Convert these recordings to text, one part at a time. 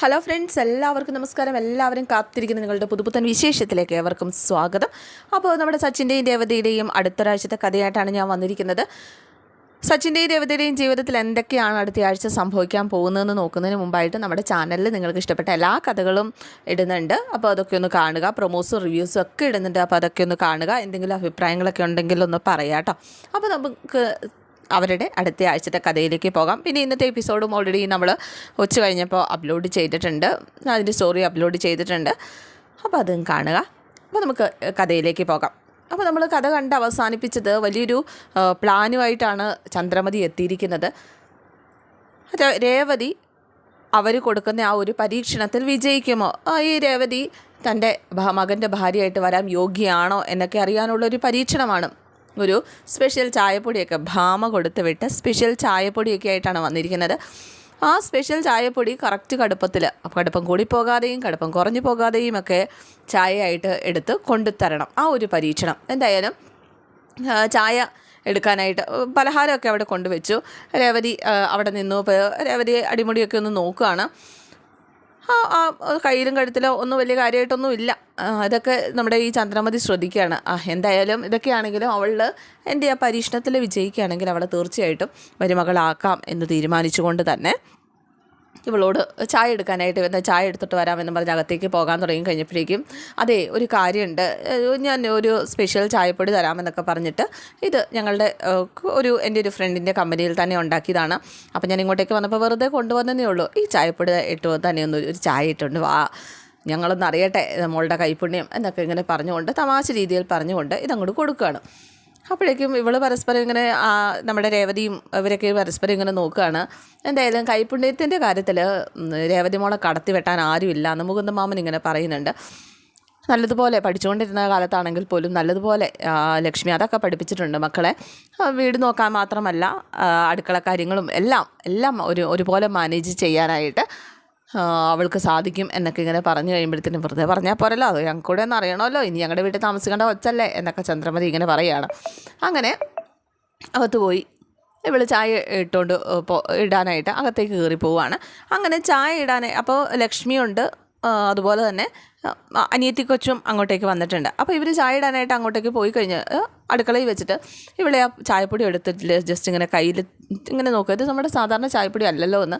Hello friends എല്ലാവർക്കും നമസ്കാരം. എല്ലാവരും കാത്തിരിക്കുന്ന നിങ്ങളുടെ പുതുപുത്തൻ വിശേഷത്തിലേക്ക് ഏവർക്കും സ്വാഗതം. അപ്പോൾ നമ്മുടെ സച്ചിന്റെയും രേവതിയുടെയും അടുത്തൊരാഴ്ചത്തെ കഥയായിട്ടാണ് ഞാൻ വന്നിരിക്കുന്നത്. സച്ചിന്റെയും രേവതിയുടെയും ജീവിതത്തിൽ എന്തൊക്കെയാണ് അടുത്ത ആഴ്ച സംഭവിക്കാൻ പോകുന്നതെന്ന് നോക്കുന്നതിന് മുമ്പായിട്ട് നമ്മുടെ ചാനലിൽ നിങ്ങൾക്ക് ഇഷ്ടപ്പെട്ട എല്ലാ കഥകളും ഇടുന്നുണ്ട്. അപ്പോൾ അതൊക്കെ ഒന്ന് കാണുക. പ്രൊമോസും റിവ്യൂസും ഒക്കെ ഇടുന്നുണ്ട്. അപ്പോൾ അതൊക്കെ ഒന്ന് കാണുക. എന്തെങ്കിലും അഭിപ്രായങ്ങളൊക്കെ ഉണ്ടെങ്കിൽ ഒന്ന് പറയാം കേട്ടോ അപ്പോൾ നമുക്ക് അവരുടെ അടുത്ത ആഴ്ചത്തെ കഥയിലേക്ക് പോകാം. പിന്നെ ഇന്നത്തെ എപ്പിസോഡും ഓൾറെഡി നമ്മൾ ഉച്ച കഴിഞ്ഞപ്പോൾ അപ്ലോഡ് ചെയ്തിട്ടുണ്ട്. അതിന്റെ സ്റ്റോറി അപ്ലോഡ് ചെയ്തിട്ടുണ്ട്. അപ്പോൾ അതും കാണുക. അപ്പോൾ നമുക്ക് കഥയിലേക്ക് പോകാം. അപ്പോൾ നമ്മൾ കഥ കണ്ട് അവസാനിപ്പിച്ചത് വലിയൊരു പ്ലാനുമായിട്ടാണ് ചന്ദ്രമതി എത്തിയിരിക്കുന്നത്. രേവതി അവർ കൊടുക്കുന്ന ആ ഒരു പരീക്ഷണത്തിൽ വിജയിക്കുമോ? ഈ രേവതി തന്റെ മകന്റെ ഭാര്യയായിട്ട് വരാൻ യോഗ്യയാണോ എന്നൊക്കെ അറിയാനുള്ള ഒരു പരീക്ഷണമാണ്. ഒരു സ്പെഷ്യൽ ചായപ്പൊടിയൊക്കെ ഭാമ കൊടുത്ത് വിട്ട് സ്പെഷ്യൽ ചായപ്പൊടിയൊക്കെ ആയിട്ടാണ് വന്നിരിക്കുന്നത്. ആ സ്പെഷ്യൽ ചായപ്പൊടി കറക്റ്റ് കടുപ്പത്തിൽ കടുപ്പം കൂടി പോകാതെയും കടുപ്പം കുറഞ്ഞു പോകാതെയും ഒക്കെ ചായയായിട്ട് എടുത്ത് കൊണ്ടുത്തരണം ആ ഒരു പരീക്ഷണം. എന്തായാലും ചായ എടുക്കാനായിട്ട് പലഹാരമൊക്കെ അവിടെ കൊണ്ടുവച്ചു. രേവതി അവിടെ നിന്നു. രേവതി അടിമുടിയൊക്കെ ഒന്ന് നോക്കുകയാണ്. ആ കയ്യിലും കഴുത്തിലോ ഒന്നും വലിയ കാര്യമായിട്ടൊന്നും ഇല്ല. അതൊക്കെ നമ്മുടെ ഈ ചന്ദ്രമതി ശ്രദ്ധിക്കുകയാണ്. ആ എന്തായാലും ഇതൊക്കെയാണെങ്കിലും അവൾ എന്റെ ആ പരീക്ഷണത്തിൽ വിജയിക്കുകയാണെങ്കിൽ അവളെ തീർച്ചയായിട്ടും മരുമകളാക്കാം എന്ന് തീരുമാനിച്ചുകൊണ്ട് തന്നെ ഇവളോട് ചായ എടുക്കാനായിട്ട് വന്ന ചായ എടുത്തിട്ട് വരാമെന്ന് പറഞ്ഞ് അകത്തേക്ക് പോകാൻ തുടങ്ങി കഴിഞ്ഞപ്പോഴേക്കും അതെ ഒരു കാര്യമുണ്ട്. ഞാൻ ഒരു സ്പെഷ്യൽ ചായപ്പൊടി തരാമെന്നൊക്കെ പറഞ്ഞിട്ട് ഇത് ഞങ്ങളുടെ ഒരു എന്റെ ഒരു ഫ്രണ്ടിന്റെ കമ്പനിയിൽ തന്നെ ഉണ്ടാക്കിയതാണ്. അപ്പം ഞാൻ ഇങ്ങോട്ടേക്ക് വന്നപ്പോൾ വെറുതെ കൊണ്ടുവന്നതേ ഉള്ളൂ. ഈ ചായപ്പൊടി ഇട്ട് തന്നെ ഒന്ന് ഒരു ചായ ഇട്ടുണ്ട് വാ. ഞങ്ങളൊന്ന് അറിയട്ടെ നമ്മളുടെ കൈപ്പുണ്യം എന്നൊക്കെ ഇങ്ങനെ പറഞ്ഞുകൊണ്ട് തമാശ രീതിയിൽ പറഞ്ഞുകൊണ്ട് ഇതങ്ങോട്ട് കൊടുക്കുകയാണ്. അപ്പോഴേക്കും ഇവൾ പരസ്പരം ഇങ്ങനെ നമ്മുടെ രേവതിയും ഇവരൊക്കെ പരസ്പരം ഇങ്ങനെ നോക്കുകയാണ്. എന്തായാലും കൈപ്പുണ്യത്തിന്റെ കാര്യത്തിൽ രേവതി മോളെ കടത്തി വെട്ടാൻ ആരുമില്ല എന്ന് മുകുന്ദ മാമൻ ഇങ്ങനെ പറയുന്നുണ്ട്. നല്ലതുപോലെ പഠിച്ചുകൊണ്ടിരുന്ന കാലത്താണെങ്കിൽ പോലും നല്ലതുപോലെ ലക്ഷ്മി അതൊക്കെ പഠിപ്പിച്ചിട്ടുണ്ട് മക്കളെ. വീട് നോക്കാൻ മാത്രമല്ല അടുക്കള കാര്യങ്ങളും എല്ലാം എല്ലാം ഒരു ഒരുപോലെ മാനേജ് ചെയ്യാനായിട്ട് അവൾക്ക് സാധിക്കും എന്നൊക്കെ ഇങ്ങനെ പറഞ്ഞു കഴിയുമ്പോഴത്തേനും വെറുതെ പറഞ്ഞാൽ പോരല്ലോ അത് ഞങ്ങൾക്ക് കൂടെ ഒന്ന് അറിയണമല്ലോ ഇനി ഞങ്ങളുടെ വീട്ടിൽ താമസിക്കേണ്ട ഒച്ചല്ലേ എന്നൊക്കെ ചന്ദ്രമതി ഇങ്ങനെ പറയുകയാണ് അങ്ങനെ അകത്ത് പോയി ഇവൾ ചായ ഇട്ടുകൊണ്ട് ഇടാനായിട്ട് അകത്തേക്ക് കയറി പോവുകയാണ് അങ്ങനെ ചായ ഇടാനായി അപ്പോൾ ലക്ഷ്മിയുണ്ട് അതുപോലെ തന്നെ അനിയത്തി കൊച്ചും അങ്ങോട്ടേക്ക് വന്നിട്ടുണ്ട്. അപ്പോൾ ഇവർ ചായ ഇടാനായിട്ട് അങ്ങോട്ടേക്ക് പോയി കഴിഞ്ഞ് അടുക്കളയിൽ വെച്ചിട്ട് ഇവിടെ ആ ചായപ്പൊടി എടുത്തിട്ട് ജസ്റ്റ് ഇങ്ങനെ കയ്യിൽ ഇങ്ങനെ നോക്കുക. ഇത് നമ്മുടെ സാധാരണ ചായപ്പൊടി അല്ലല്ലോ എന്ന്.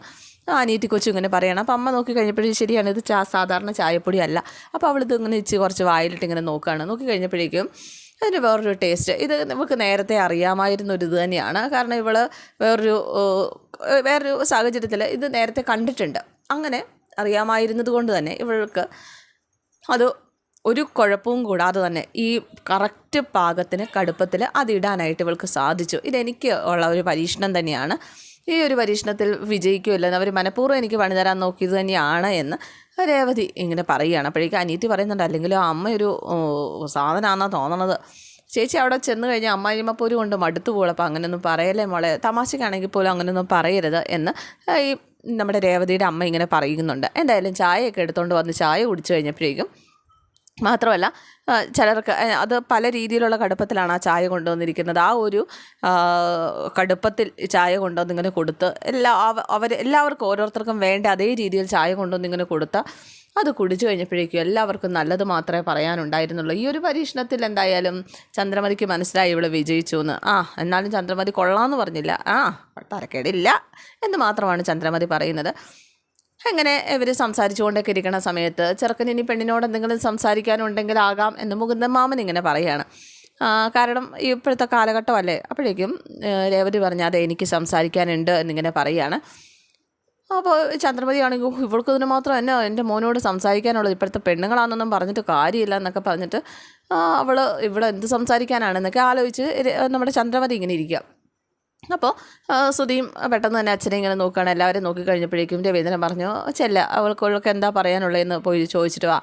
ആ കൊച്ചു ഇങ്ങനെ പറയണം. അപ്പം അമ്മ നോക്കി കഴിഞ്ഞപ്പോഴേ ശരിയാണ് ഇത് ചാ സാധാരണ ചായപ്പൊടി അല്ല അപ്പോൾ അവളിത് ഇങ്ങനെ ഇച്ചി കുറച്ച് വായിലിട്ട് ഇങ്ങനെ നോക്കുകയാണ് നോക്കി കഴിഞ്ഞപ്പോഴേക്കും അതിന് വേറൊരു ടേസ്റ്റ്. ഇത് നമുക്ക് നേരത്തെ അറിയാമായിരുന്ന ഒരു ഇത് തന്നെയാണ്. കാരണം ഇവൾ വേറൊരു വേറൊരു സാഹചര്യത്തിൽ ഇത് നേരത്തെ കണ്ടിട്ടുണ്ട്. അങ്ങനെ അറിയാമായിരുന്നത് കൊണ്ട് തന്നെ ഇവൾക്ക് അത് ഒരു കുഴപ്പവും കൂടാതെ തന്നെ ഈ കറക്റ്റ് പാകത്തിന് കടുപ്പത്തിൽ അതിടാനായിട്ട് ഇവൾക്ക് സാധിച്ചു. ഇതെനിക്ക് ഉള്ള ഒരു പരീക്ഷണം തന്നെയാണ്. ഈ ഒരു പരീക്ഷണത്തിൽ വിജയിക്കുമല്ലെന്ന് അവർ മനഃപൂർവം എനിക്ക് പണിതരാൻ നോക്കിയത് തന്നെയാണ് എന്ന് രേവതി ഇങ്ങനെ പറയുകയാണ്. അപ്പോഴേക്കും അനീറ്റി പറയുന്നുണ്ട് അല്ലെങ്കിലും അമ്മ ഒരു സാധനമാണെന്നാണ് തോന്നണത്. ചേച്ചി അവിടെ ചെന്ന് കഴിഞ്ഞാൽ അമ്മായിമ്മ പോലും കൊണ്ട് മടുത്തു പോകും അപ്പോൾ അങ്ങനെയൊന്നും പറയല്ലേ മോളെ? തമാശക്കാണെങ്കിൽ പോലും അങ്ങനെയൊന്നും പറയരുത് എന്ന് ഈ നമ്മുടെ രേവതിയുടെ അമ്മ ഇങ്ങനെ പറയുന്നുണ്ട്. എന്തായാലും ചായയൊക്കെ എടുത്തുകൊണ്ട് വന്ന് ചായ കുടിച്ചു കഴിഞ്ഞപ്പോഴേക്കും മാത്രമല്ല ചിലർക്ക് അത് പല രീതിയിലുള്ള കടുപ്പത്തിലാണ് ആ ചായ കൊണ്ടുവന്നിരിക്കുന്നത്. ആ ഒരു കടുപ്പത്തിൽ ചായ കൊണ്ടുവന്ന് ഇങ്ങനെ കൊടുത്ത് എല്ലാ അവർ എല്ലാവർക്കും ഓരോരുത്തർക്കും വേണ്ട അതേ രീതിയിൽ ചായ കൊണ്ടുവന്ന് ഇങ്ങനെ കൊടുത്ത അത് കുടിച്ചു കഴിഞ്ഞപ്പോഴേക്കും എല്ലാവർക്കും നല്ലത് മാത്രമേ പറയാനുണ്ടായിരുന്നുള്ളൂ. ഈ ഒരു പരീക്ഷണത്തിൽ എന്തായാലും ചന്ദ്രമതിക്ക് മനസ്സിലായി ഇവിടെ വിജയിച്ചു എന്ന്. ആ എന്നാലും ചന്ദ്രമതി കൊള്ളാമെന്ന് പറഞ്ഞില്ല. ആ തരക്കേടില്ല എന്ന് മാത്രമാണ് ചന്ദ്രമതി പറയുന്നത്. അങ്ങനെ ഇവർ സംസാരിച്ചുകൊണ്ടൊക്കെ ഇരിക്കുന്ന സമയത്ത് ചെറുക്കൻ ഇനി പെണ്ണിനോട് എന്തെങ്കിലും സംസാരിക്കാനുണ്ടെങ്കിൽ ആകാം എന്ന് മുകുന്ദൻ മാമൻ ഇങ്ങനെ പറയുകയാണ് കാരണം ഇപ്പോഴത്തെ കാലഘട്ടമല്ലേ? അപ്പോഴേക്കും രേവതി പറഞ്ഞ അതെ എനിക്ക് സംസാരിക്കാനുണ്ട് എന്നിങ്ങനെ പറയുകയാണ് അപ്പോൾ ചന്ദ്രമതി ആണെങ്കിൽ "ഓ, ഇവൾക്ക് ഇതിന് മാത്രം എന്നെ? എന്റെ മോനോട് സംസാരിക്കാനുള്ളത് ഇപ്പോഴത്തെ പെണ്ണുങ്ങളാണെന്നൊന്നും പറഞ്ഞിട്ട് കാര്യമില്ല എന്നൊക്കെ പറഞ്ഞിട്ട് അവൾ ഇവിടെ എന്ത് സംസാരിക്കാനാണെന്നൊക്കെ ആലോചിച്ച് നമ്മുടെ ചന്ദ്രമതി ഇങ്ങനെ ഇരിക്കുക. അപ്പോൾ സുധിയും പെട്ടെന്ന് തന്നെ അച്ഛനെ ഇങ്ങനെ നോക്കുകയാണ്. എല്ലാവരും നോക്കി കഴിഞ്ഞപ്പോഴേക്കും രവീന്ദ്രൻ പറഞ്ഞു ചെല്ല അവൾക്കുള്ളൊക്കെ എന്താ പറയാനുള്ളതെന്ന് പോയി ചോദിച്ചിട്ട് വാ.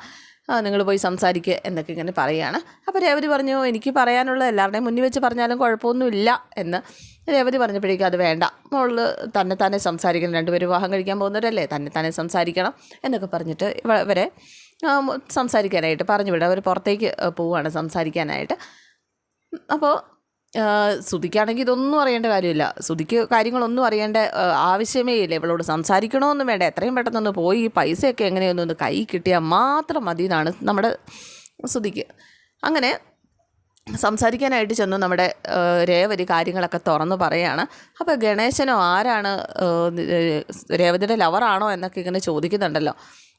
നിങ്ങൾ പോയി സംസാരിക്കുക എന്നൊക്കെ ഇങ്ങനെ പറയുകയാണ്. അപ്പോൾ രേവതി പറഞ്ഞു എനിക്ക് പറയാനുള്ളത് എല്ലാവരുടെയും മുന്നിൽ വെച്ച് പറഞ്ഞാലും കുഴപ്പമൊന്നുമില്ല എന്ന് രേവതി പറഞ്ഞപ്പോഴേക്കും അത് വേണ്ട. മോൾ തന്നെ തന്നെ സംസാരിക്കണം. രണ്ടുപേരും വിവാഹം കഴിക്കാൻ പോകുന്നവരല്ലേ തന്നെ തന്നെ സംസാരിക്കണം എന്നൊക്കെ പറഞ്ഞിട്ട് വരെ ഇവരെ സംസാരിക്കാനായിട്ട് പറഞ്ഞു വിടാം അവർ പുറത്തേക്ക് പോവുകയാണ് സംസാരിക്കാനായിട്ട്. അപ്പോൾ ശ്രുതിക്കാണെങ്കിൽ ഇതൊന്നും അറിയേണ്ട കാര്യമില്ല. ശ്രുതിക്ക് കാര്യങ്ങളൊന്നും അറിയേണ്ട ആവശ്യമേ ഇല്ല. ഇവളോട് സംസാരിക്കണമെന്നും വേണ്ട. എത്രയും പെട്ടെന്നൊന്ന് പോയി ഈ പൈസയൊക്കെ എങ്ങനെയൊന്നും ഒന്ന് കൈ കിട്ടിയാൽ മാത്രം മതി എന്നാണ് നമ്മുടെ ശ്രുതിക്ക്. അങ്ങനെ സംസാരിക്കാനായിട്ട് ചെന്നു നമ്മുടെ രേവതി കാര്യങ്ങളൊക്കെ തുറന്നു പറയാണ്. അപ്പോൾ ഗണേശനോ ആരാണ് രേവതിയുടെ ലവറാണോ എന്നൊക്കെ ഇങ്ങനെ ചോദിക്കുന്നുണ്ടല്ലോ.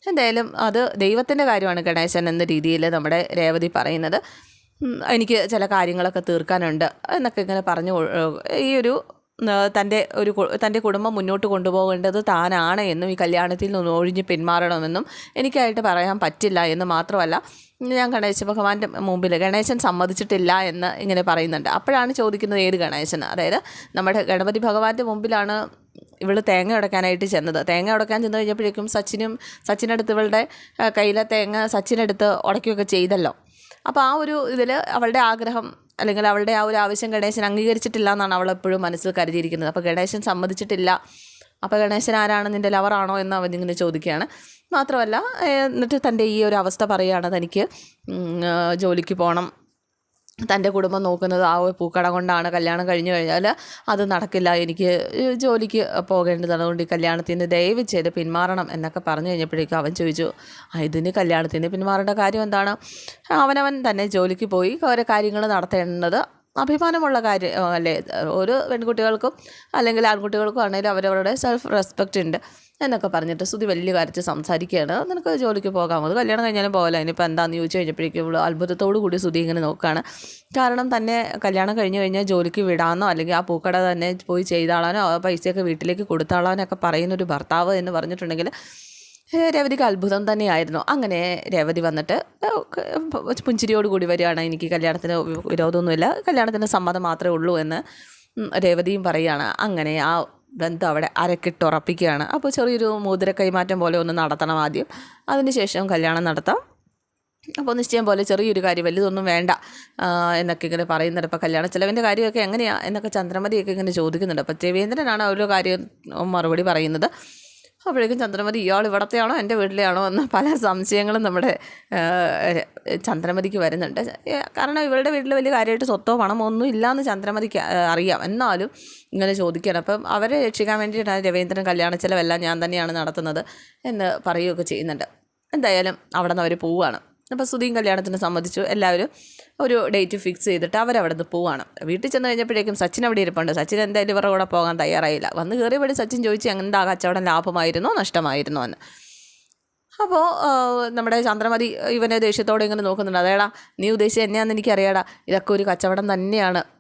എന്തായാലും അത് ദൈവത്തിന്റെ കാര്യമാണ് ഗണേശൻ എന്ന രീതിയിൽ നമ്മുടെ രേവതി പറയുന്നത്. എനിക്ക് ചില കാര്യങ്ങളൊക്കെ തീർക്കാനുണ്ട് എന്നൊക്കെ ഇങ്ങനെ പറഞ്ഞു ഈ ഒരു തന്റെ ഒരു തന്റെ കുടുംബം മുന്നോട്ട് കൊണ്ടുപോകേണ്ടത് താനാണ് എന്നും ഈ കല്യാണത്തിൽ നിന്ന് ഒഴിഞ്ഞ് പിന്മാറണമെന്നും എനിക്കായിട്ട് പറയാൻ പറ്റില്ല എന്ന് മാത്രമല്ല ഞാൻ ഗണേശ ഭഗവാന്റെ മുമ്പിൽ ഗണേശൻ സമ്മതിച്ചിട്ടില്ല എന്ന് ഇങ്ങനെ പറയുന്നുണ്ട്. അപ്പോഴാണ് ചോദിക്കുന്നത് ഏത് ഗണേശൻ? അതായത് നമ്മുടെ ഗണപതി ഭഗവാന്റെ മുമ്പിലാണ് ഇവൾ തേങ്ങ ഉടക്കാനായിട്ട് ചെന്നത്. തേങ്ങ ഉടക്കാൻ ചെന്ന് കഴിഞ്ഞപ്പോഴേക്കും സച്ചിനും സച്ചിനടുത്ത് ഇവളുടെ കയ്യിലെ തേങ്ങ സച്ചിനെടുത്ത് ഉടയ്ക്കുകയൊക്കെ ചെയ്തല്ലോ. അപ്പോൾ ആ ഒരു ഇതിൽ അവളുടെ ആഗ്രഹം അല്ലെങ്കിൽ അവളുടെ ആ ഒരു ആവശ്യം ഗണേശൻ അംഗീകരിച്ചിട്ടില്ല എന്നാണ് അവൾ എപ്പോഴും മനസ്സിൽ കരുതിയിരിക്കുന്നത്. അപ്പോൾ ഗണേശൻ സമ്മതിച്ചിട്ടില്ല. അപ്പോൾ ഗണേശൻ ആരാണ്? നിന്റെ ലവറാണോ എന്ന് അവനിങ്ങനെ ചോദിക്കുകയാണ്. മാത്രമല്ല എന്നിട്ട് തന്റെ ഈ ഒരു അവസ്ഥ പറയുകയാണ് തനിക്ക് ജോലിക്ക് പോകണം തന്റെ കുടുംബം നോക്കുന്നത് ആ ഒരു പൂക്കട കൊണ്ടാണ് കല്യാണം കഴിഞ്ഞു കഴിഞ്ഞാൽ അത് നടക്കില്ല എനിക്ക് ജോലിക്ക് പോകേണ്ടതാണ്. അതുകൊണ്ട് ഈ കല്യാണത്തിന് ദയവ് ചെയ്ത് പിന്മാറണം എന്നൊക്കെ പറഞ്ഞു കഴിഞ്ഞപ്പോഴേക്കും അവൻ ചോദിച്ചു "ആ, ഇതിന് കല്യാണത്തിന് പിന്മാറേണ്ട കാര്യം എന്താണ്? അവനവൻ തന്നെ ജോലിക്ക് പോയി ഓരോ കാര്യങ്ങൾ നടത്തേണ്ടത് അഭിമാനമുള്ള കാര്യം അല്ലേ? ഒരു പെൺകുട്ടികൾക്കും അല്ലെങ്കിൽ ആൺകുട്ടികൾക്കും ആണെങ്കിലും അവരവരുടെ സെൽഫ് റെസ്പെക്റ്റ് ഉണ്ട്. എന്നൊക്കെ പറഞ്ഞിട്ട് സുതി വലിയ കാര്യത്തിൽ സംസാരിക്കുകയാണ്. നിനക്ക് ജോലിക്ക് പോകാം അത് കല്യാണം കഴിഞ്ഞാലും പോകല ഇനിയിപ്പോൾ എന്താണെന്ന് ചോദിച്ചു കഴിഞ്ഞപ്പോഴേക്കും ഇവൾ അത്ഭുതത്തോടു കൂടി സുതി ഇങ്ങനെ നോക്കുകയാണ് കാരണം തന്നെ കല്യാണം കഴിഞ്ഞ് കഴിഞ്ഞാൽ ജോലിക്ക് വിടാമെന്നോ അല്ലെങ്കിൽ ആ പൂക്കട തന്നെ പോയി ചെയ്താളാനോ ആ പൈസയൊക്കെ വീട്ടിലേക്ക് കൊടുത്താളാനോ ഒക്കെ പറയുന്നൊരു ഭർത്താവ് എന്ന് പറഞ്ഞിട്ടുണ്ടെങ്കിൽ രേവതിക്ക് അത്ഭുതം തന്നെയായിരുന്നു. അങ്ങനെ രേവതി വന്നിട്ട് പുഞ്ചിരിയോട് കൂടി വരികയാണ്. എനിക്ക് കല്യാണത്തിന് വിരോധമൊന്നുമില്ല. കല്യാണത്തിന് സമ്മതം മാത്രമേ ഉള്ളൂ എന്ന് രേവതിയും പറയുകയാണ്. അങ്ങനെ ആ ബന്ധം അവിടെ അരക്കിട്ടുറപ്പിക്കുകയാണ് അപ്പോൾ ചെറിയൊരു മോതിര കൈമാറ്റം പോലെ ഒന്ന് നടത്തണം ആദ്യം. അതിനുശേഷം കല്യാണം നടത്താം. അപ്പോൾ നിശ്ചയം പോലെ ചെറിയൊരു കാര്യം വലുതൊന്നും വേണ്ട എന്നൊക്കെ ഇങ്ങനെ പറയുന്നുണ്ട്. അപ്പോൾ കല്യാണ ചിലവിന്റെ കാര്യമൊക്കെ എങ്ങനെയാണ് എന്നൊക്കെ ചന്ദ്രമതിയൊക്കെ ഇങ്ങനെ ചോദിക്കുന്നുണ്ട്. അപ്പോൾ ദേവേന്ദ്രനാണ് ഓരോ കാര്യം മറുപടി പറയുന്നത്. അപ്പോഴേക്കും ചന്ദ്രമതി ഇയാൾ ഇവിടത്തെയാണോ? എന്റെ വീട്ടിലെയാണോ? എന്ന് പല സംശയങ്ങളും നമ്മുടെ ചന്ദ്രമതിക്ക് വരുന്നുണ്ട്. കാരണം ഇവരുടെ വീട്ടിൽ വലിയ കാര്യമായിട്ട് സ്വത്തോ പണമോ ഒന്നും ഇല്ലയെന്ന് ചന്ദ്രമതിക്ക് അറിയാം. എന്നാലും ഇങ്ങനെ ചോദിക്കുകയാണ്. അപ്പം അവരെ രക്ഷിക്കാൻ വേണ്ടിയിട്ടാണ് രവീന്ദ്രൻ കല്യാണ ചിലവെല്ലാം ഞാൻ തന്നെയാണ് നടത്തുന്നത് എന്ന് പറയുകയൊക്കെ ചെയ്യുന്നുണ്ട്. എന്തായാലും അവിടെ നിന്ന് അവർ പോവുകയാണ്. അപ്പോൾ സുധീം കല്യാണത്തിന് സംബന്ധിച്ചു എല്ലാവരും ഒരു ഡേറ്റ് ഫിക്സ് ചെയ്തിട്ട് അവരവിടെ നിന്ന് പോവാണ്. വീട്ടിൽ ചെന്ന് കഴിഞ്ഞപ്പോഴേക്കും സച്ചിൻ അവിടെ ഇരിപ്പുണ്ട്. സച്ചിൻ എന്തായാലും ഇവരുടെ കൂടെ പോകാൻ തയ്യാറായില്ല. വന്ന് കയറിയപടി സച്ചിൻ ചോദിച്ചു എന്താ കച്ചവടം? ലാഭമായിരുന്നോ? നഷ്ടമായിരുന്നോ? എന്ന്. അപ്പോൾ നമ്മുടെ ചന്ദ്രമതി ഇവനെ ദേഷ്യത്തോടെ ഇങ്ങനെ നോക്കുന്നുണ്ട്. അതേടാ നീ ഉദ്ദേശിച്ചത് എന്നെയാണെന്ന് എനിക്കറിയാടാ. ഇതൊക്കെ ഒരു കച്ചവടം തന്നെയാണ്.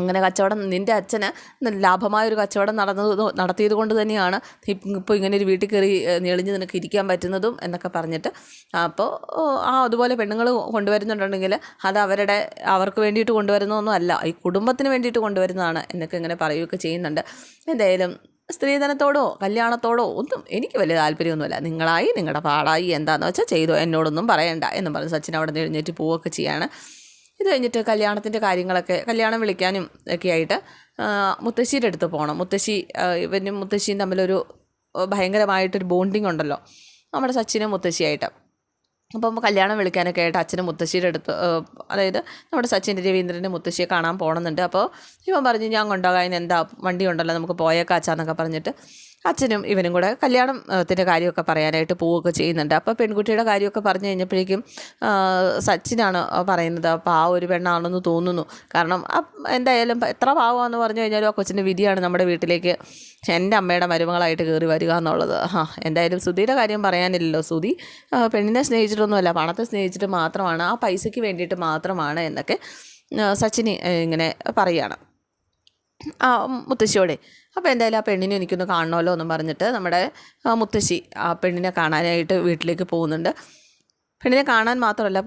അങ്ങനെ കച്ചവടം നിന്റെ അച്ഛന് ലാഭമായൊരു കച്ചവടം നടന്നത് നടത്തിയത് കൊണ്ട് തന്നെയാണ് ഇപ്പോൾ ഇങ്ങനെ ഒരു വീട്ടിൽ കയറി ഞെളിഞ്ഞ് നിനക്ക് ഇരിക്കാൻ പറ്റുന്നതും എന്നൊക്കെ പറഞ്ഞിട്ട്. അപ്പോൾ ആ അതുപോലെ പെണ്ണുങ്ങൾ കൊണ്ടുവരുന്നുണ്ടെങ്കിൽ അത് അവരുടെ അവർക്ക് വേണ്ടിയിട്ട് കൊണ്ടുവരുന്നതൊന്നും അല്ല. ഈ കുടുംബത്തിന് വേണ്ടിയിട്ട് കൊണ്ടുവരുന്നതാണ് എന്നൊക്കെ ഇങ്ങനെ പറയുകയൊക്കെ ചെയ്യുന്നുണ്ട്. എന്തായാലും സ്ത്രീധനത്തോടോ കല്യാണത്തോടോ ഒന്നും എനിക്ക് വലിയ താല്പര്യമൊന്നുമില്ല. നിങ്ങളായി നിങ്ങളുടെ പാടായി എന്താണെന്ന് വെച്ചാൽ ചെയ്തോ എന്നോടൊന്നും പറയണ്ട എന്നും പറഞ്ഞ് സച്ചിൻ അവിടെ നിന്ന് എഴുന്നേറ്റ് പോവുകയൊക്കെ ചെയ്യാണ്. ഇത് കഴിഞ്ഞിട്ട് കല്യാണത്തിന്റെ കാര്യങ്ങളൊക്കെ കല്യാണം വിളിക്കാനും ഒക്കെ ആയിട്ട് മുത്തശ്ശിയുടെ അടുത്ത് പോകണം മുത്തശ്ശി ഇവനും മുത്തശ്ശിയും തമ്മിലൊരു ഭയങ്കരമായിട്ടൊരു ബോണ്ടിങ് ഉണ്ടല്ലോ. നമ്മുടെ സച്ചിനും മുത്തശ്ശിയായിട്ട്. അപ്പം കല്യാണം വിളിക്കാനൊക്കെ ആയിട്ട് അച്ഛനും മുത്തശ്ശിയുടെ അടുത്ത് അതായത് നമ്മുടെ സച്ചിൻ രവീന്ദ്രന്റെ മുത്തശ്ശിയെ കാണാൻ പോകണമെന്നുണ്ട് അപ്പോൾ ഇവൻ പറഞ്ഞു ഞാൻ കൊണ്ടുപോകാൻ എന്താ വണ്ടി ഉണ്ടല്ലോ നമുക്ക് പോയേക്കാച്ചാന്നൊക്കെ പറഞ്ഞിട്ട് അച്ഛനും ഇവനും കൂടെ കല്യാണത്തിന്റെ കാര്യമൊക്കെ പറയാനായിട്ട് പോവുകയൊക്കെ ചെയ്യുന്നുണ്ട്. അപ്പോൾ പെൺകുട്ടിയുടെ കാര്യമൊക്കെ പറഞ്ഞു കഴിഞ്ഞപ്പോഴേക്കും സച്ചിനാണ് പറയുന്നത് അപ്പോൾ ആ ഒരു പെണ്ണാണെന്ന് തോന്നുന്നു. കാരണം എന്തായാലും എത്ര പാവമാണെന്ന് പറഞ്ഞു കഴിഞ്ഞാലും ആ കൊച്ചിന്റെ വിധിയാണ് നമ്മുടെ വീട്ടിലേക്ക് എന്റെ അമ്മയുടെ മരുമകളായിട്ട് കയറി വരിക എന്നുള്ളത്. ആ എന്തായാലും സുധിയുടെ കാര്യം പറയാനില്ലല്ലോ സുധി. പെണ്ണിനെ സ്നേഹിച്ചിട്ടൊന്നുമല്ല പണത്തെ സ്നേഹിച്ചിട്ട് മാത്രമാണ് ആ പൈസയ്ക്ക് വേണ്ടിയിട്ട് മാത്രമാണ് എന്നൊക്കെ സച്ചിന് ഇങ്ങനെ പറയുകയാണ്. ആ മുത്തശ്ശിയോടെ. അപ്പോൾ എന്തായാലും ആ പെണ്ണിനെ എനിക്കൊന്ന് കാണണമല്ലോ എന്നും പറഞ്ഞിട്ട് നമ്മുടെ മുത്തശ്ശി ആ പെണ്ണിനെ കാണാനായിട്ട് വീട്ടിലേക്ക് പോകുന്നുണ്ട്. പെണ്ണിനെ കാണാൻ മാത്രമല്ല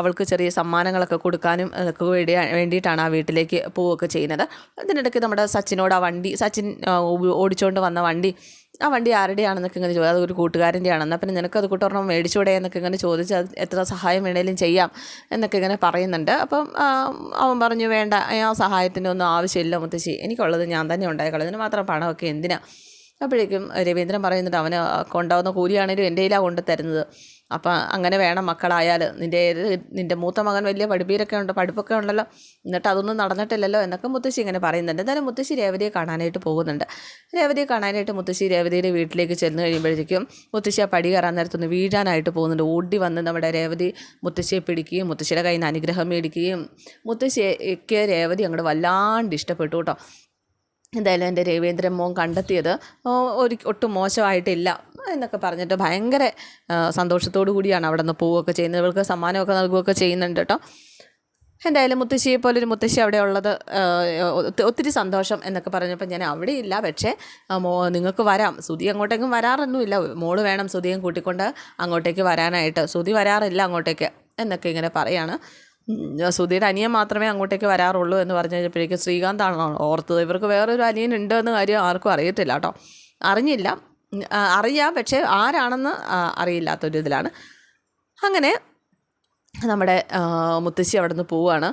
അവൾക്ക് ചെറിയ സമ്മാനങ്ങളൊക്കെ കൊടുക്കാനും അതൊക്കെ വേണ്ടി വേണ്ടിയിട്ടാണ് ആ വീട്ടിലേക്ക് പോവുകയൊക്കെ ചെയ്യുന്നത്. അതിനിടയ്ക്ക് നമ്മുടെ സച്ചിനോട് ആ വണ്ടി സച്ചിൻ ഓടിച്ചുകൊണ്ട് വന്ന വണ്ടി ആ വണ്ടി ആരുടെയാണെന്നൊക്കെ ഇങ്ങനെ ചോദിച്ചു. അതൊരു കൂട്ടുകാരന്റെ ആണെന്ന് പിന്നെ നിനക്ക് അത് കൂട്ടൊരെണ്ണം മേടിച്ചൂടെ എന്നൊക്കെ ഇങ്ങനെ ചോദിച്ച് അത് എത്ര സഹായം വേണേലും ചെയ്യാം എന്നൊക്കെ ഇങ്ങനെ പറയുന്നുണ്ട്. അപ്പം അവൻ പറഞ്ഞു വേണ്ട ആ സഹായത്തിന്റെ ഒന്നും ആവശ്യമില്ല മുത്തശ്ശി. എനിക്കുള്ളത് ഞാൻ തന്നെ ഉണ്ടായിക്കോളാം ഇതിന് മാത്രം പണമൊക്കെ എന്തിനാണ് അപ്പോഴേക്കും രവീന്ദ്രൻ പറയുന്നുണ്ട് അവന് കൊണ്ടാവുന്ന കൂലിയാണേലും എന്റെ കയ്യിലാണ് കൊണ്ട് തരുന്നത് അപ്പം അങ്ങനെ വേണം മക്കളായാൽ നിന്റെ ഏത് നിന്റെ മൂത്ത മകൻ വലിയ പഠിപ്പീരൊക്കെ ഉണ്ട് പഠിപ്പൊക്കെ ഉണ്ടല്ലോ. എന്നിട്ട് അതൊന്നും നടന്നിട്ടില്ലല്ലോ എന്നൊക്കെ മുത്തശ്ശി ഇങ്ങനെ പറയുന്നുണ്ട്. എന്തായാലും മുത്തശ്ശി രേവതിയെ കാണാനായിട്ട് പോകുന്നുണ്ട്. രേവതിയെ കാണാനായിട്ട് മുത്തശ്ശി രേവതിയുടെ വീട്ടിലേക്ക് ചെന്ന് കഴിയുമ്പോഴത്തേക്കും മുത്തശ്ശി ആ പടി കയറാൻ നേരത്തൊന്ന് വീഴാനായിട്ട് പോകുന്നുണ്ട്. ഓടി വന്ന് നമ്മുടെ രേവതി മുത്തശ്ശിയെ പിടിക്കുകയും മുത്തശ്ശിയുടെ കയ്യിൽ നിന്ന് അനുഗ്രഹം മേടിക്കുകയും മുത്തശ്ശിക്ക് രേവതി അങ്ങോട്ട് വല്ലാണ്ട് ഇഷ്ടപ്പെട്ടു കേട്ടോ. എന്തായാലും എന്റെ രവീന്ദ്രൻ മോൻ കണ്ടെത്തിയത് ഒരു ഒട്ടും മോശമായിട്ടില്ല. എന്നൊക്കെ പറഞ്ഞിട്ട് ഭയങ്കര സന്തോഷത്തോടു കൂടിയാണ് അവിടെ നിന്ന് പോവുകയൊക്കെ ചെയ്യുന്നത്. ഇവൾക്ക് സമ്മാനമൊക്കെ നൽകുകയൊക്കെ ചെയ്യുന്നുണ്ട് കേട്ടോ. എന്തായാലും മുത്തശ്ശിയെ പോലൊരു മുത്തശ്ശി അവിടെ ഉള്ളത് ഒത്തിരി സന്തോഷം എന്നൊക്കെ പറഞ്ഞപ്പോൾ ഞാൻ അവിടെ ഇല്ല പക്ഷേ മോ നിങ്ങൾക്ക് വരാം. സുതി അങ്ങോട്ടേക്കും വരാറൊന്നുമില്ല. മോൾ വേണം സുതിയും കൂട്ടിക്കൊണ്ട് അങ്ങോട്ടേക്ക് വരാനായിട്ട്. സുതി വരാറില്ല അങ്ങോട്ടേക്ക് എന്നൊക്കെ ഇങ്ങനെ പറയാണ്. സുധിയുടെ അനിയൻ മാത്രമേ അങ്ങോട്ടേക്ക് വരാറുള്ളൂ എന്ന് പറഞ്ഞു കഴിഞ്ഞപ്പോഴേക്കും ശ്രീകാന്താണ് ഓർത്തത്. ഇവർക്ക് വേറൊരു അനിയൻ ഉണ്ട് എന്ന കാര്യം ആർക്കും അറിയത്തില്ല കേട്ടോ. അറിഞ്ഞില്ല. അറിയാം. പക്ഷേ ആരാണെന്ന് അറിയില്ലാത്തൊരു ഇതിലാണ് അങ്ങനെ നമ്മുടെ മുത്തശ്ശി അവിടെ നിന്ന് പോവുകയാണ്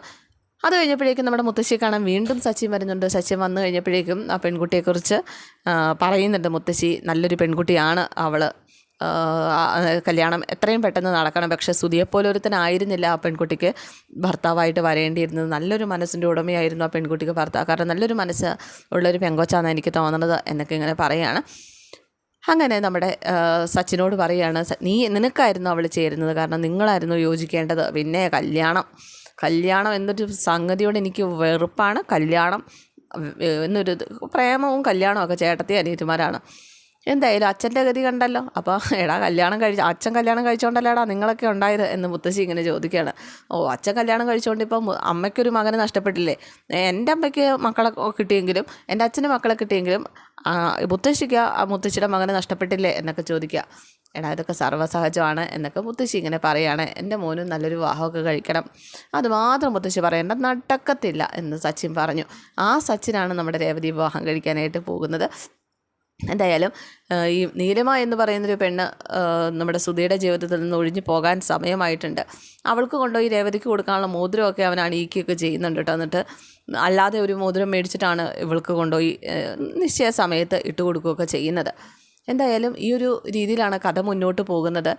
അത് കഴിഞ്ഞപ്പോഴേക്കും നമ്മുടെ മുത്തശ്ശിയെ കാണാൻ വീണ്ടും സച്ചിൻ വരുന്നുണ്ട്. സച്ചിൻ വന്നു കഴിഞ്ഞപ്പോഴേക്കും ആ പെൺകുട്ടിയെക്കുറിച്ച് പറയുന്നുണ്ട്. മുത്തശ്ശി നല്ലൊരു പെൺകുട്ടിയാണ് അവൾ കല്യാണം എത്രയും പെട്ടെന്ന് നടക്കണം. പക്ഷേ സുധിയെപ്പോലെ ഒരുത്തനായിരുന്നില്ല ആ പെൺകുട്ടിക്ക് ഭർത്താവായിട്ട് വരേണ്ടിയിരുന്നത്. നല്ലൊരു മനസ്സിന്റെ ഉടമയായിരുന്നു ആ പെൺകുട്ടിക്ക് ഭർത്താവ് കാരണം നല്ലൊരു മനസ്സ് ഉള്ളൊരു പെങ്കൊച്ചാണെന്ന് എനിക്ക് തോന്നുന്നത് എന്നൊക്കെ ഇങ്ങനെ പറയുകയാണ് അങ്ങനെ നമ്മുടെ സച്ചിനോട് പറയുകയാണ് നീ നിനക്കായിരുന്നു അവൾ ചേരുന്നത് കാരണം നിങ്ങളായിരുന്നു യോജിക്കേണ്ടത്. പിന്നെ കല്യാണം. കല്യാണം എന്നൊരു സംഗതിയോട് എനിക്ക് വെറുപ്പാണ്. കല്യാണം എന്നൊരു പ്രേമവും കല്യാണവും ഒക്കെ ചേട്ടത്തി അനിയത്തിമാരാണ്. എന്തായാലും അച്ഛന്റെ ഗതി കണ്ടല്ലോ. അപ്പോൾ എടാ കല്യാണം കഴിച്ച് അച്ഛൻ കല്യാണം കഴിച്ചുകൊണ്ടല്ലേടാ നിങ്ങളൊക്കെ ഉണ്ടായത് എന്ന് മുത്തശ്ശി ഇങ്ങനെ ചോദിക്കുകയാണ് ഓ അച്ഛൻ കല്യാണം കഴിച്ചുകൊണ്ട് ഇപ്പം അമ്മയ്ക്കൊരു മകനെ നഷ്ടപ്പെട്ടില്ലേ? എന്റെ അമ്മയ്ക്ക് മക്കളെ കിട്ടിയെങ്കിലും എന്റെ അച്ഛന് മക്കളെ കിട്ടിയെങ്കിലും മുത്തശ്ശിക്ക് ആ മുത്തശ്ശിയുടെ മകനെ നഷ്ടപ്പെട്ടില്ലേ എന്നൊക്കെ ചോദിക്കുക എടാ ഇതൊക്കെ സർവസഹജമാണ് എന്നൊക്കെ മുത്തശ്ശി ഇങ്ങനെ പറയുകയാണ് എന്റെ മോനും നല്ലൊരു വിവാഹമൊക്കെ കഴിക്കണം. അതുമാത്രം മുത്തശ്ശി പറയേണ്ട നടക്കത്തില്ല എന്ന് സച്ചിൻ പറഞ്ഞു. ആ സച്ചിനാണ് നമ്മുടെ രേവതി വിവാഹം കഴിക്കാനായിട്ട് പോകുന്നത്. എന്തായാലും ഈ നീലിമ എന്ന് പറയുന്നൊരു പെണ്ണ് നമ്മുടെ സുധിയുടെ ജീവിതത്തിൽ നിന്ന് ഒഴിഞ്ഞു പോകാൻ സമയമായിട്ടുണ്ട്. അവൾക്ക് കൊണ്ടുപോയി രേവതിക്ക് കൊടുക്കാനുള്ള മോതിരമൊക്കെ അവൻ അണിയിക്കുകയൊക്കെ ചെയ്യുന്നുണ്ട് കേട്ടോ. എന്നിട്ട് അല്ലാതെ ഒരു മോതിരം മേടിച്ചിട്ടാണ് ഇവൾക്ക് കൊണ്ടുപോയി നിശ്ചയ സമയത്ത് ഇട്ട് കൊടുക്കുകയൊക്കെ ചെയ്യുന്നത്. എന്തായാലും ഈ ഒരു രീതിയിലാണ് കഥ മുന്നോട്ട് പോകുന്നത്.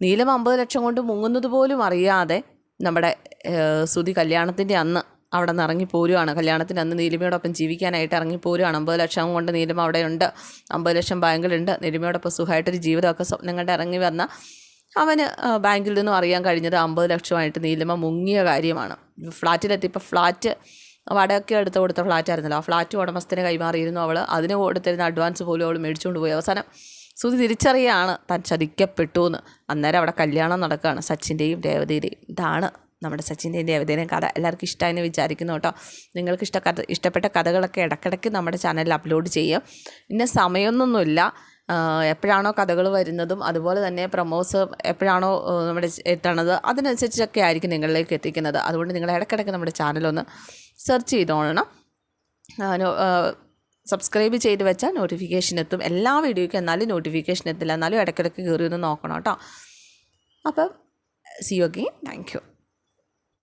നീലം അമ്പത് ലക്ഷം കൊണ്ട് മുങ്ങുന്നത് പോലും അറിയാതെ നമ്മുടെ സുധി കല്യാണത്തിന്റെ അന്ന് അവിടെ നിന്ന് ഇറങ്ങി പോരുവാണ്. കല്യാണത്തിന് അന്ന് നീലിമയോടൊപ്പം ജീവിക്കാനായിട്ട് ഇറങ്ങി പോരുവാണ്. അമ്പത് ലക്ഷം കൊണ്ട് നീലിമ അവിടെ ഉണ്ട് അമ്പത് ലക്ഷം ബാങ്കിലുണ്ട്. നീലിമയോടൊപ്പം സുഖമായിട്ടൊരു ജീവിതമൊക്കെ സ്വപ്നം കണ്ട് ഇറങ്ങി വന്ന അവന് ബാങ്കിൽ നിന്നും അറിയാൻ കഴിഞ്ഞത് അമ്പത് ലക്ഷമായിട്ട് നീലിമ മുങ്ങിയ കാര്യമാണ്. ഫ്ലാറ്റിലെത്തിയപ്പോൾ ഫ്ലാറ്റ് വടയൊക്കെ എടുത്ത് കൊടുത്ത ഫ്ലാറ്റ് ആയിരുന്നല്ലോ ആ ഫ്ലാറ്റ് ഉടമസ്ഥന് കൈമാറിയിരുന്നു അവൾ അതിന് കൊടുത്തിരുന്ന അഡ്വാൻസ് പോലും അവൾ മേടിച്ചുകൊണ്ട് പോയി. അവസാനം സുധി തിരിച്ചറിയാണ് താൻ ചതിക്കപ്പെട്ടു എന്ന്. അന്നേരം അവിടെ കല്യാണം നടക്കുകയാണ് സച്ചിന്റെയും രേവതിയുടെയും ഇതാണ്. നമ്മുടെ സച്ചിന്റെ ദേവതേനെയും കഥ എല്ലാവർക്കും ഇഷ്ടമായെന്ന് വിചാരിക്കുന്നു കേട്ടോ. നിങ്ങൾക്ക് ഇഷ്ട കഥ ഇഷ്ടപ്പെട്ട കഥകളൊക്കെ ഇടയ്ക്കിടയ്ക്ക് നമ്മുടെ ചാനലിൽ അപ്ലോഡ് ചെയ്യും. പിന്നെ സമയമൊന്നുമില്ല. എപ്പോഴാണോ കഥകൾ വരുന്നതും അതുപോലെ തന്നെ പ്രമോസ് എപ്പോഴാണോ നമ്മുടെ എത്തണത് അതിനനുസരിച്ചൊക്കെ ആയിരിക്കും നിങ്ങളിലേക്ക് എത്തിക്കുന്നത്. അതുകൊണ്ട് നിങ്ങൾ ഇടയ്ക്കിടയ്ക്ക് നമ്മുടെ ചാനലൊന്ന് സെർച്ച് ചെയ്തോളണം. സബ്സ്ക്രൈബ് ചെയ്ത് വെച്ചാൽ നോട്ടിഫിക്കേഷൻ എത്തും. എല്ലാ വീഡിയോയ്ക്കും എന്നാലും നോട്ടിഫിക്കേഷൻ എത്തില്ല. എന്നാലും ഇടയ്ക്കിടയ്ക്ക് കയറി ഒന്ന് നോക്കണം കേട്ടോ. അപ്പം see you again thank you